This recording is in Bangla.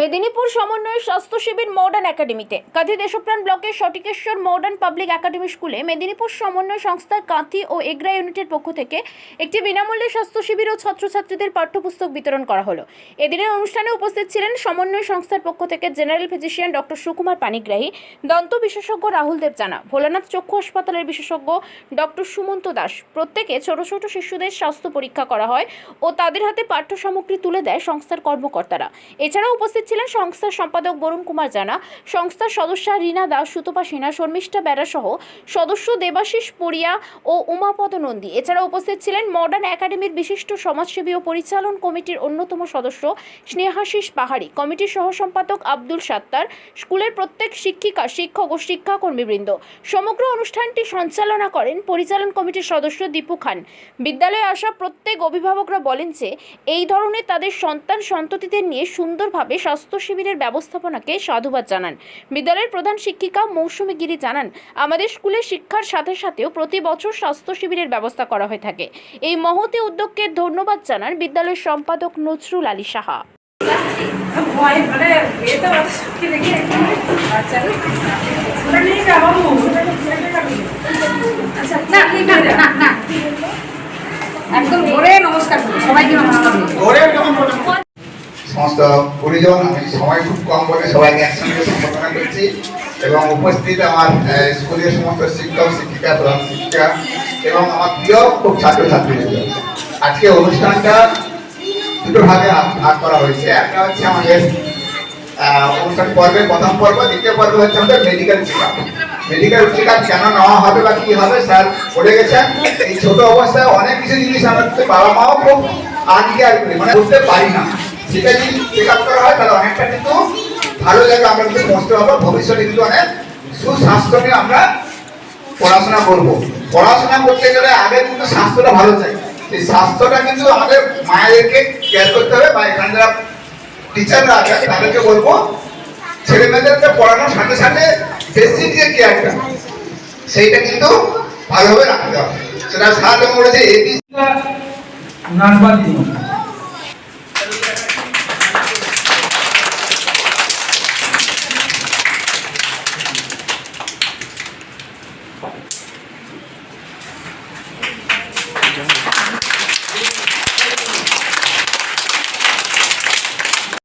মেদিনীপুর সমন্বয় স্বাস্থ্য শিবির মডার্ন একাডেমিতে। কাঁথি দেশপ্রাণ ব্লকের সটিকেশ্বর মডার্ন পাবলিক একাডেমি স্কুলে মেদিনীপুর সমন্বয় সংস্থার কাঁথি ও এগ্রা ইউনিটের পক্ষ থেকে একটি বিনামূল্যে স্বাস্থ্য শিবির ও ছাত্রছাত্রীদের পাঠ্যপুস্তক বিতরণ করা হলো। এদিনের অনুষ্ঠানে উপস্থিত ছিলেন সমন্বয় সংস্থার পক্ষ থেকে general physician doctor Sukumar Panigrahi, দন্ত বিশেষজ্ঞ রাহুল দেব জানা ভোলানাথ চক্ষু হাসপাতালের বিশেষজ্ঞ ডক্টর সুমন্ত দাস। প্রত্যেকে ছোট ছোট শিশুদের স্বাস্থ্য পরীক্ষা করা হয় ও তাদের হাতে পাঠ্য সামগ্রী তুলে দেয় সংস্থার কর্মকর্তারা। এছাড়াও উপস্থিত ছিলেন সংস্থার সম্পাদক বরুণ কুমার জানা। সংস্থার সদস্যা রীনা দাস, সুতপা সিনহা, শর্মিষ্ঠা বেরা সহ সদস্য দেবাশিস পড়িয়া ও উমাপদ নন্দী। এছাড়া উপস্থিত ছিলেন মডার্ন একাডেমির বিশিষ্ট সমাজসেবী ও পরিচালন কমিটির অন্যতম সদস্য স্নেহাশিস পাহাড়ি। কমিটির সহ সম্পাদক আব্দুল সাত্তার, স্কুলের প্রত্যেক শিক্ষিকা, শিক্ষক ও শিক্ষাকর্মীবৃন্দ। সমগ্র অনুষ্ঠানটি সঞ্চালনা করেন পরিচালন কমিটির সদস্য দীপু খান। বিদ্যালয়ে আসা প্রত্যেক অভিভাবকরা বলেন যে, এই ধরনের তাদের সন্তান সন্ততিদের নিয়ে সুন্দরভাবে স্বাস্থ্য শিবিরের ব্যবস্থাপনাকে সাধুবাদ জানান। বিদ্যালয়ের প্রধান শিক্ষিকা মৌসুমী গিরি জানান, আমাদের স্কুলে শিক্ষার সাথে সাথেও প্রতি বছর স্বাস্থ্য শিবিরের ব্যবস্থা করা হয়ে থাকে। এই মহতি উদ্যোগকে ধন্যবাদ জানান বিদ্যালয়ের সম্পাদক নজরুল আলী সাহা। ভয় মানে এটা কি দেখি সমস্ত পরিজন আমি সময় খুব কম বলে সবাইকে একসঙ্গে সম্বোধনা করছি এবং উপস্থিত আমার স্কুলের সমস্ত শিক্ষক, শিক্ষিকা, প্রধান শিক্ষিকা এবং আমার প্রিয় খুব ছাত্রছাত্রী আজকে অনুষ্ঠানটা দুটো ভাগে ভাগ করা হয়েছে। একটা হচ্ছে আমাদের অনুষ্ঠান পর্বে প্রথম পর্ব, দ্বিতীয় পর্ব হচ্ছে আমাদের medical check up medical check up কেন নেওয়া হবে বা কি হবে স্যার বলে গেছেন। এই ছোট অবস্থায় অনেক কিছু জিনিস আমাদের বাবা মাও খুব আনকেয়ার করি মানে বুঝতে পারি না। সেটা যদি চেক আপ করা হয়, তাহলে অনেকটা কিন্তু ভালো জায়গায় আমরা কিন্তু পৌঁছতে পারব কিন্তু অনেক সুস্বাস্থ্য নিয়ে আমরা পড়াশোনা করব। পড়াশোনা করতে গেলে আগে কিন্তু স্বাস্থ্যটা ভালো চাই। সেই স্বাস্থ্যটা কিন্তু আমাদের মায়েদেরকে কেয়ার করতে হবে বা এখানে টিচাররা আছে বলব ছেলে পড়ানোর সাথে সাথে বেসিক যে কেয়ারটা সেইটা কিন্তু ভালোভাবে রাখতে হবে। সেটা সাহায্য করেছে দিন